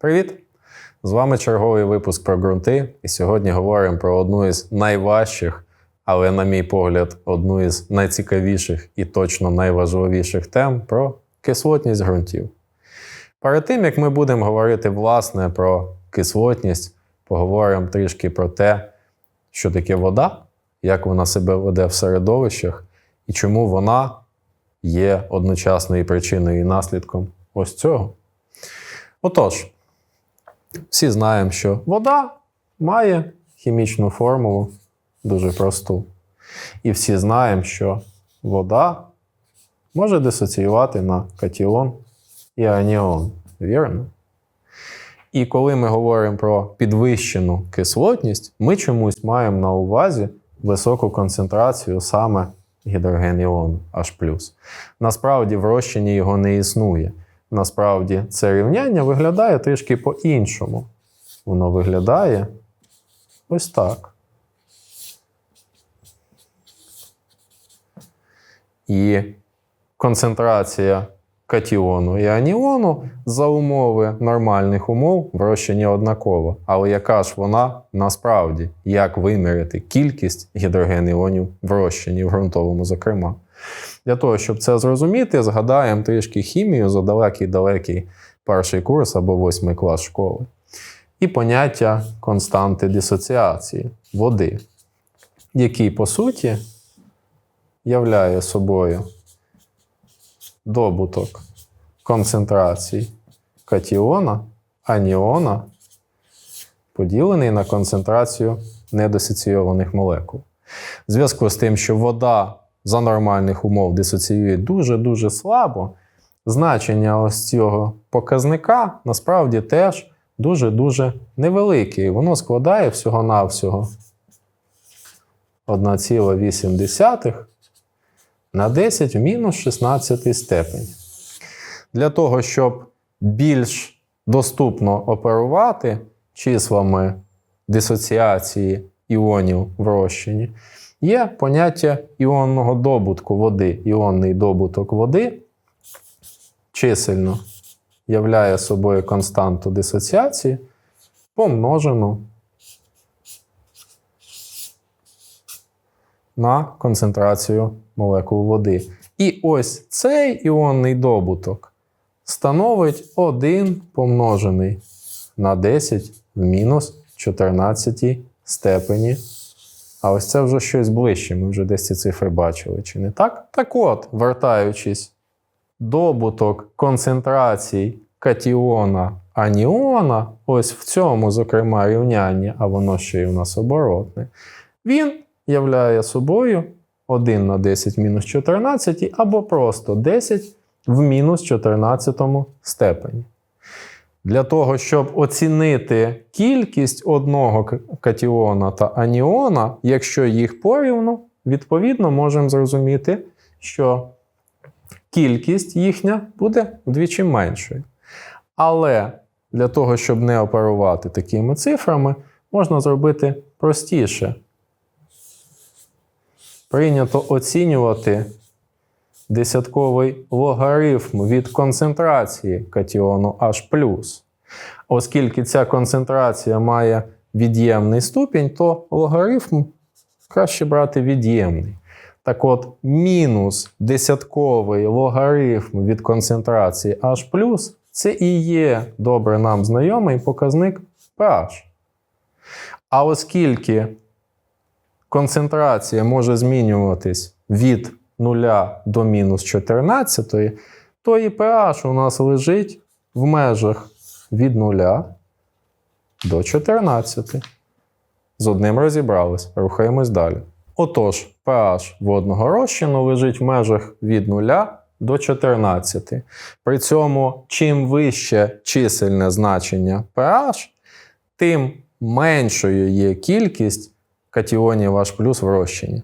Привіт! З вами черговий випуск про ґрунти. І сьогодні говоримо про одну із найважчих, але, на мій погляд, одну із найцікавіших і точно найважливіших тем про кислотність ґрунтів. Перед тим, як ми будемо говорити власне про кислотність, поговоримо трішки про те, що таке вода, як вона себе веде в середовищах і чому вона є одночасною причиною і наслідком ось цього. Отож, всі знаємо, що вода має хімічну формулу дуже просту. І всі знаємо, що вода може дисоціювати на катіон і аніон. Вірно? І коли ми говоримо про підвищену кислотність, ми чомусь маємо на увазі високу концентрацію саме гідрогеніону H+. Насправді в розчині його не існує. Насправді це рівняння виглядає трішки по-іншому. Воно виглядає ось так. І концентрація катіону і аніону за умови нормальних умов в розчині однакова. Але яка ж вона насправді? Як виміряти кількість гідрогеніонів в розчині, в ґрунтовому, зокрема? Для того, щоб це зрозуміти, згадаємо трішки хімію за далекий-далекий перший курс або восьмий клас школи. І поняття константи дисоціації води, який, по суті, являє собою добуток концентрацій катіона, аніона, поділений на концентрацію недисоційованих молекул. В зв'язку з тим, що вода за нормальних умов дисоціює дуже-дуже слабо, значення ось цього показника насправді теж дуже-дуже невелике. І воно складає всього-навсього 1,8 на 10 в мінус 16 степень. Для того, щоб більш доступно оперувати числами дисоціації іонів в розчині, є поняття іонного добутку води. Іонний добуток води чисельно являє собою константу дисоціації, помножену на концентрацію молекул води. І ось цей іонний добуток становить 1 помножений на 10 в мінус 14 степені. А ось це вже щось ближче, ми вже десь ці цифри бачили, чи не так? Так от, вертаючись, добуток концентрацій катіона аніона, ось в цьому, зокрема, рівнянні, а воно ще й у нас оборотне, він являє собою 1 на 10 мінус 14 або просто 10 в мінус 14 степені. Для того, щоб оцінити кількість одного катіона та аніона, якщо їх порівну, відповідно можемо зрозуміти, що кількість їхня буде вдвічі меншою. Але для того, щоб не оперувати такими цифрами, можна зробити простіше. Прийнято оцінювати десятковий логарифм від концентрації катіону H+. Оскільки ця концентрація має від'ємний ступінь, то логарифм краще брати від'ємний. Так от, мінус десятковий логарифм від концентрації H, це і є добре нам знайомий показник pH. А оскільки концентрація може змінюватись від 0 до мінус 14, то і pH у нас лежить в межах від 0 до 14. З одним розібрались, рухаємось далі. Отож, pH водного розчину лежить в межах від 0 до 14. При цьому, чим вище чисельне значення pH, тим меншою є кількість катіонів H в розчині.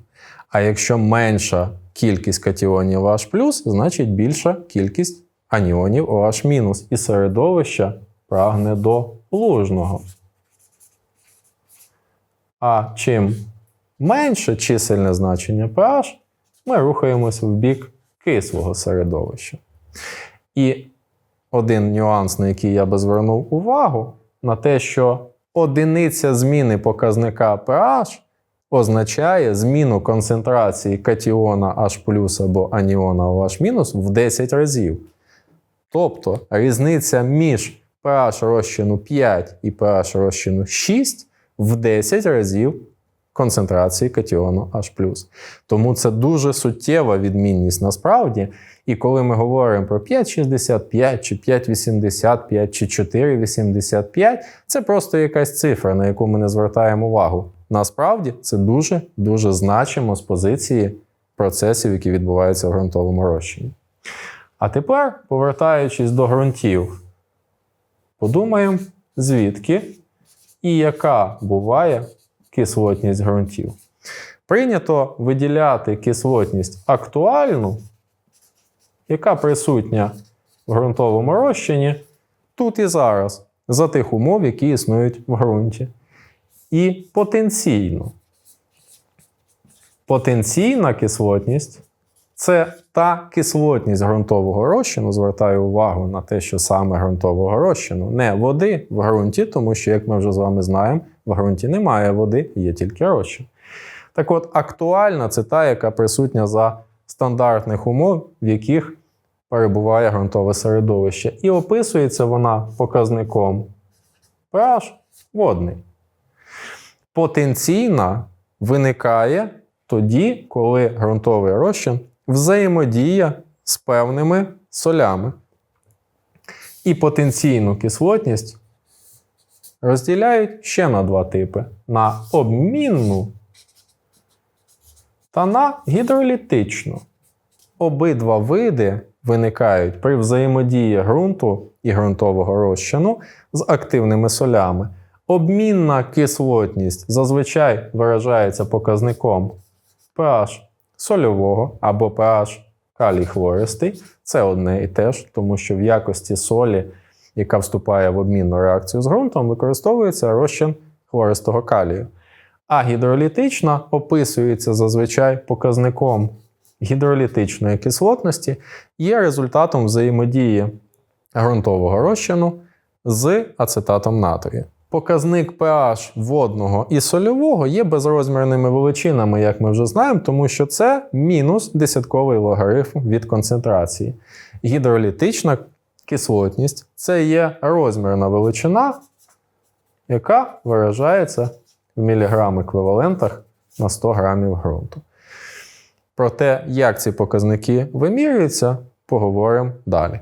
А якщо менша кількість катіонів OH+, значить більша кількість аніонів OH-. І середовище прагне до лужного. А чим менше чисельне значення pH, ми рухаємося в бік кислого середовища. І один нюанс, на який я би звернув увагу, на те, що одиниця зміни показника pH означає зміну концентрації катіона H або аніона OH- в 10 разів. Тобто різниця між pH розчину 5 і pH розчину 6 в 10 разів концентрації катіону H. Тому це дуже суттєва відмінність насправді. І коли ми говоримо про 5,65 чи 5,85 чи 4,85, це просто якась цифра, на яку ми не звертаємо увагу. Насправді це дуже дуже значимо з позиції процесів, які відбуваються в ґрунтовому розчині. А тепер, повертаючись до ґрунтів, подумаємо, звідки і яка буває кислотність ґрунтів. Прийнято виділяти кислотність актуальну, яка присутня в ґрунтовому розчині тут і зараз, за тих умов, які існують в ґрунті. І потенційну. Потенційна кислотність це та кислотність ґрунтового розчину. Звертаю увагу на те, що саме ґрунтового розчину, не води в ґрунті, тому що, як ми вже з вами знаємо, в ґрунті немає води, є тільки розчин. Так от, актуальна це та, яка присутня за стандартних умов, в яких перебуває ґрунтове середовище. І описується вона показником pH водний. Потенційна виникає тоді, коли ґрунтовий розчин взаємодіє з певними солями. І потенційну кислотність розділяють ще на два типи: на обмінну та на гідролітичну. Обидва види виникають при взаємодії ґрунту і ґрунтового розчину з активними солями. Обмінна кислотність зазвичай виражається показником pH сольового або pH калій хлористий. Це одне і те ж, тому що в якості солі, яка вступає в обмінну реакцію з ґрунтом, використовується розчин хлористого калію. А гідролітична описується зазвичай показником гідролітичної кислотності, є результатом взаємодії ґрунтового розчину з ацетатом натрію. Показник pH водного і сольового є безрозмірними величинами, як ми вже знаємо, тому що це мінус десятковий логарифм від концентрації. Гідролітична кислотність це є розмірна величина, яка виражається в міліграм еквівалентах на 100 грамів ґрунту. Про те, як ці показники вимірюються, поговоримо далі.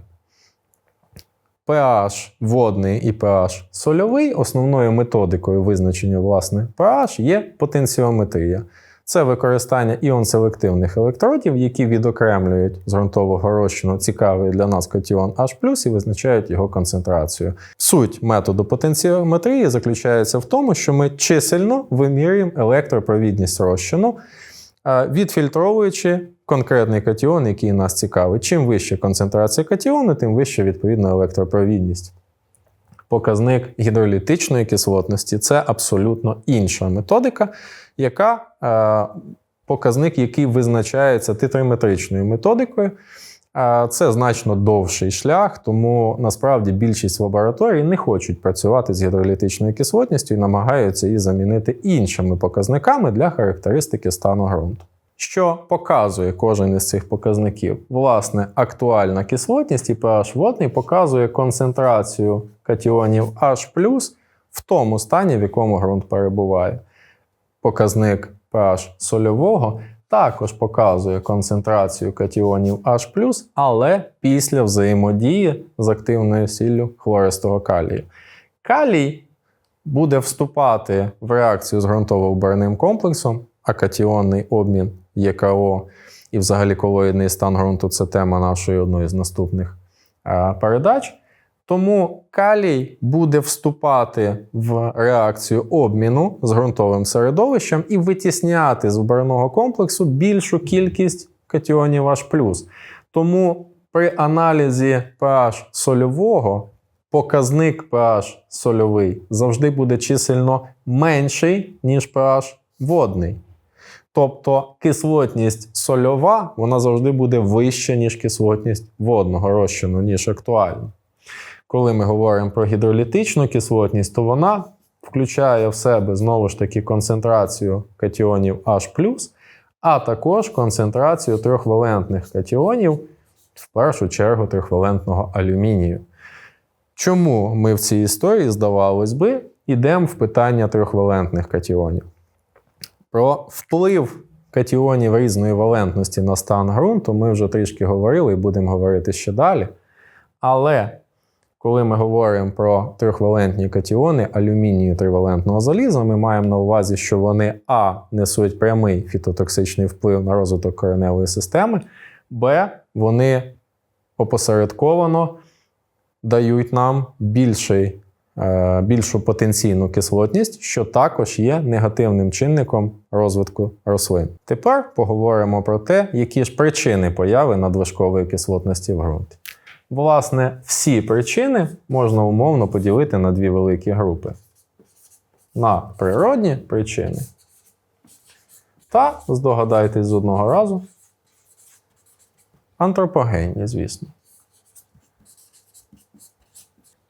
pH водний і pH сольовий, основною методикою визначення власне pH є потенціометрія. Це використання іон-селективних електродів, які відокремлюють з ґрунтового розчину цікавий для нас катіон H+, і визначають його концентрацію. Суть методу потенціометрії заключається в тому, що ми чисельно вимірюємо електропровідність розчину, відфільтровуючи конкретний катіон, який нас цікавить. Чим вища концентрація катіону, тим вища відповідно електропровідність. Показник гідролітичної кислотності це абсолютно інша методика, яка показник, який визначається титриметричною методикою. Це значно довший шлях, тому насправді більшість лабораторій не хочуть працювати з гідролітичною кислотністю і намагаються її замінити іншими показниками для характеристики стану ґрунту. Що показує кожен із цих показників? Власне, актуальна кислотність і pH водний показує концентрацію катіонів H в тому стані, в якому ґрунт перебуває. Показник pH сольового також показує концентрацію катіонів H, але після взаємодії з активною сіллю хлористого калію. Калій буде вступати в реакцію з ґрунтово-вбарним комплексом, а катіонний обмін ЄКО і взагалі колоїдний стан ґрунту це тема нашої одної з наступних передач. Тому калій буде вступати в реакцію обміну з ґрунтовим середовищем і витісняти з оберного комплексу більшу кількість катіонів H+. Тому при аналізі pH сольового показник pH сольовий завжди буде чисельно менший, ніж pH водний. Тобто кислотність сольова вона завжди буде вища, ніж кислотність водного розчину, ніж актуальна. Коли ми говоримо про гідролітичну кислотність, то вона включає в себе знову ж таки концентрацію катіонів H+, а також концентрацію трьохвалентних катіонів, в першу чергу трьохвалентного алюмінію. Чому ми в цій історії, здавалось би, йдемо в питання трьохвалентних катіонів? Про вплив катіонів різної валентності на стан ґрунту ми вже трішки говорили і будемо говорити ще далі. Але коли ми говоримо про трьохвалентні катіони алюмінію тривалентного заліза, ми маємо на увазі, що вони А несуть прямий фітотоксичний вплив на розвиток кореневої системи, Б, вони опосередковано дають нам більший, е, більшу потенційну кислотність, що також є негативним чинником розвитку рослин. Тепер поговоримо про те, які ж причини появи надлишкової кислотності в ґрунті. Власне, всі причини можна умовно поділити на дві великі групи: на природні причини. Та, здогадайтесь з одного разу, антропогенні, звісно.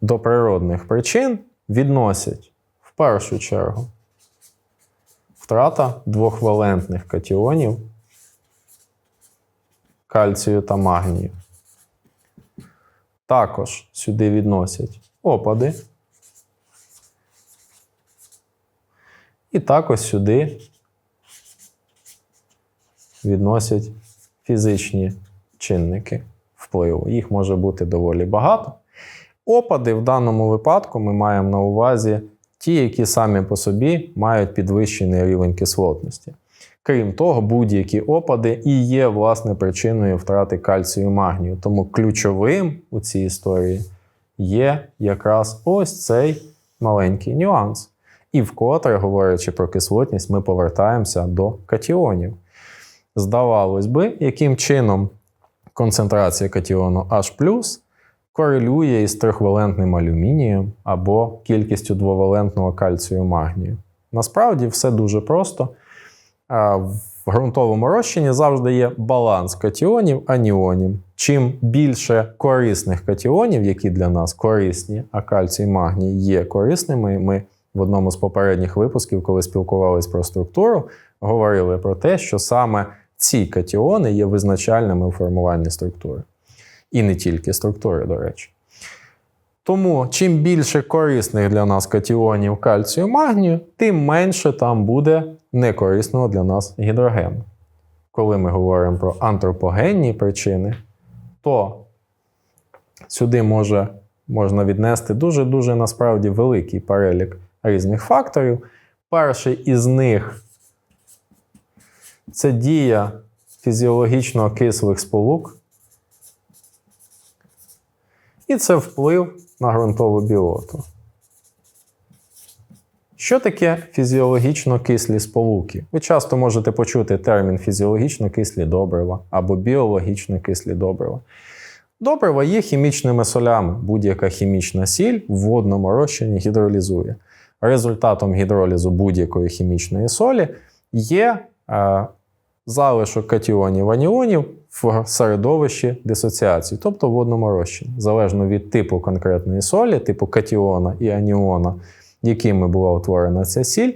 До природних причин відносять в першу чергу втрата двохвалентних катіонів кальцію та магнію. Також сюди відносять опади. І також сюди відносять фізичні чинники впливу. Їх може бути доволі багато. Опади в даному випадку ми маємо на увазі ті, які самі по собі мають підвищений рівень кислотності. Крім того, будь-які опади і є власне причиною втрати кальцію і магнію. Тому ключовим у цій історії є якраз ось цей маленький нюанс. І вкотре, говорячи про кислотність, ми повертаємося до катіонів. Здавалось би, яким чином концентрація катіону H корелює із трьохвалентним алюмінієм або кількістю двовалентного кальцію магнію. Насправді все дуже просто. В ґрунтовому розчині завжди є баланс катіонів аніонів. Чим більше корисних катіонів, які для нас корисні, а кальцій магній є корисними, ми в одному з попередніх випусків, коли спілкувалися про структуру, говорили про те, що саме ці катіони є визначальними у формуванні структури. І не тільки структури, до речі. Тому, чим більше корисних для нас катіонів кальцію магнію, тим менше там буде некорисного для нас гідрогену. Коли ми говоримо про антропогенні причини, то сюди може, можна віднести дуже-дуже насправді великий перелік різних факторів. Перший із них це дія фізіологічно кислих сполук. І це вплив на ґрунтову біоту. Що таке фізіологічно кислі сполуки? Ви часто можете почути термін фізіологічно кислі добрива або біологічно кислі добрива. Добрива є хімічними солями. Будь-яка хімічна сіль в водному розчині гідролізує. Результатом гідролізу будь-якої хімічної солі є е, залишок катіонів аніонів в середовищі дисоціації, тобто в водному розчині, залежно від типу конкретної солі, типу катіона і аніона, якими була утворена ця сіль,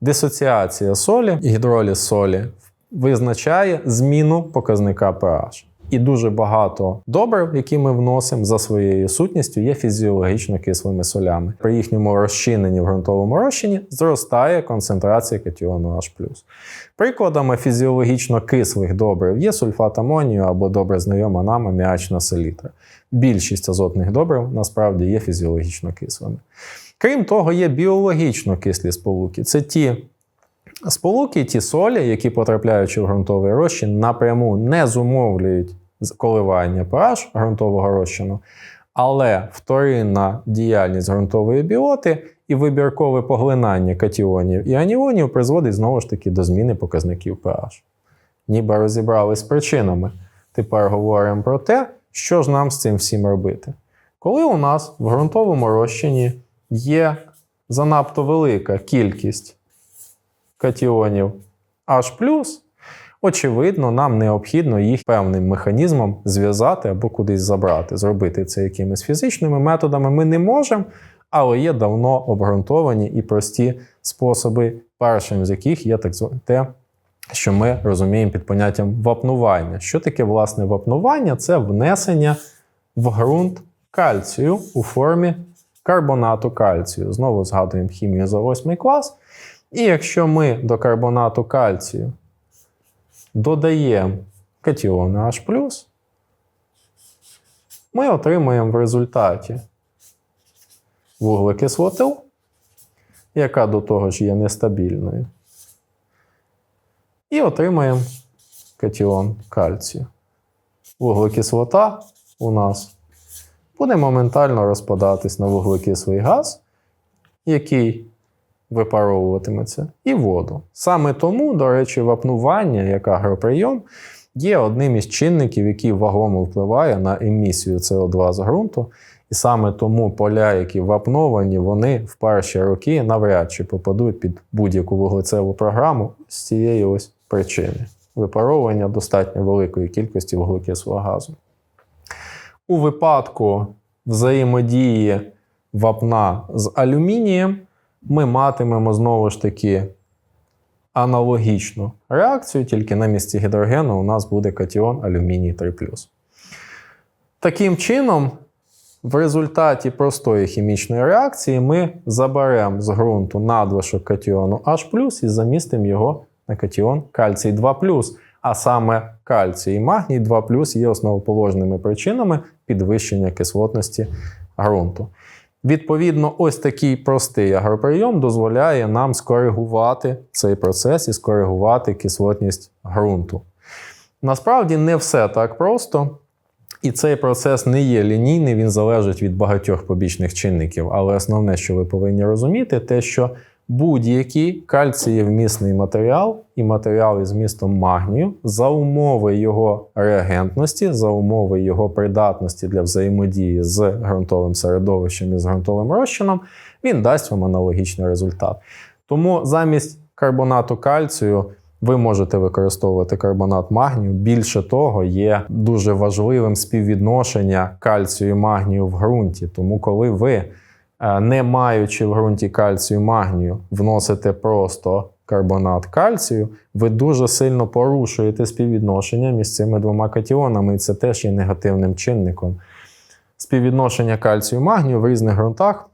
дисоціація солі, гідроліз солі визначає зміну показника pH. І дуже багато добрив, які ми вносимо за своєю сутністю, є фізіологічно кислими солями. При їхньому розчиненні в ґрунтовому розчині зростає концентрація катіону H+. Прикладами фізіологічно кислих добрив є сульфат амонію або добре знайома нам аміачна селітра. Більшість азотних добрив насправді є фізіологічно кислими. Крім того, є біологічно кислі сполуки. Це ті Сполуки, ті солі, які потрапляючи в ґрунтовий розчин, напряму не зумовлюють коливання pH ґрунтового розчину, але вторинна діяльність ґрунтової біоти і вибіркове поглинання катіонів і аніонів призводить знову ж таки до зміни показників pH. Ніби розібрались з причинами. Тепер говоримо про те, що ж нам з цим всім робити. Коли у нас в ґрунтовому розчині є занадто велика кількість катіонів H+, очевидно, нам необхідно їх певним механізмом зв'язати або кудись забрати. Зробити це якимись фізичними методами ми не можемо, але є давно обґрунтовані і прості способи, першим з яких є так зване те, що ми розуміємо під поняттям вапнування. Що таке власне вапнування? Це внесення в ґрунт кальцію у формі карбонату кальцію. Знову згадуємо хімію за 8 клас. І якщо ми до карбонату кальцію додаємо катіони H+, ми отримуємо в результаті вуглекислоту, яка до того ж є нестабільною. І отримаємо катіон кальцію. Вуглекислота у нас буде моментально розпадатись на вуглекислий газ, який випаровуватиметься, і воду. Саме тому, до речі, вапнування як агроприйом є одним із чинників, який вагомо впливає на емісію СО2 з ґрунту. І саме тому поля, які вапновані, вони в перші роки навряд чи попадуть під будь-яку вуглецеву програму з цієї ось причини. Випаровування достатньо великої кількості вуглекислого газу. У випадку взаємодії вапна з алюмінієм ми матимемо знову ж таки аналогічну реакцію, тільки на місці гідрогену у нас буде катіон алюміній 3. Таким чином, в результаті простої хімічної реакції ми заберемо з ґрунту надлишок катіону H і замістимо його на катіон кальцій 2 а саме кальцій і магній 2 є основоположними причинами підвищення кислотності ґрунту. Відповідно, ось такий простий агроприйом дозволяє нам скоригувати цей процес і скоригувати кислотність ґрунту. Насправді не все так просто. І цей процес не є лінійний, він залежить від багатьох побічних чинників. Але основне, що ви повинні розуміти, те, що будь-який кальцієвмісний матеріал і матеріал із містом магнію за умови його реагентності, за умови його придатності для взаємодії з ґрунтовим середовищем і з ґрунтовим розчином, він дасть вам аналогічний результат. Тому замість карбонату кальцію. Ви можете використовувати карбонат магнію. Більше того, є дуже важливим співвідношення кальцію і магнію в ґрунті. Тому, коли ви, не маючи в ґрунті кальцію магнію, вносите просто карбонат кальцію, ви дуже сильно порушуєте співвідношення між цими двома катіонами, і це теж є негативним чинником. Співвідношення кальцію магнію в різних ґрунтах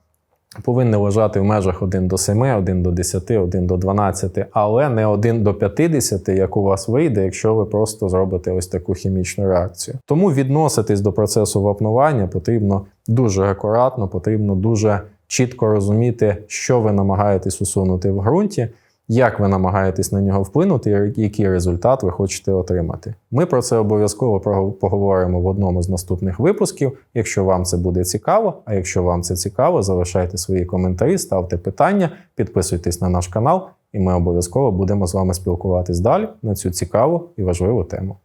повинні лежати в межах 1 до 7, 1 до 10, 1 до 12, але не 1 до 50, як у вас вийде, якщо ви просто зробите ось таку хімічну реакцію. Тому відноситись до процесу вапнування потрібно дуже акуратно, потрібно дуже чітко розуміти, що ви намагаєтесь усунути в ґрунті. Як ви намагаєтесь на нього вплинути, який результат ви хочете отримати? Ми про це обов'язково поговоримо в одному з наступних випусків. Якщо вам це буде цікаво, а якщо вам це цікаво, залишайте свої коментарі, ставте питання, підписуйтесь на наш канал, і ми обов'язково будемо з вами спілкуватись далі на цю цікаву і важливу тему.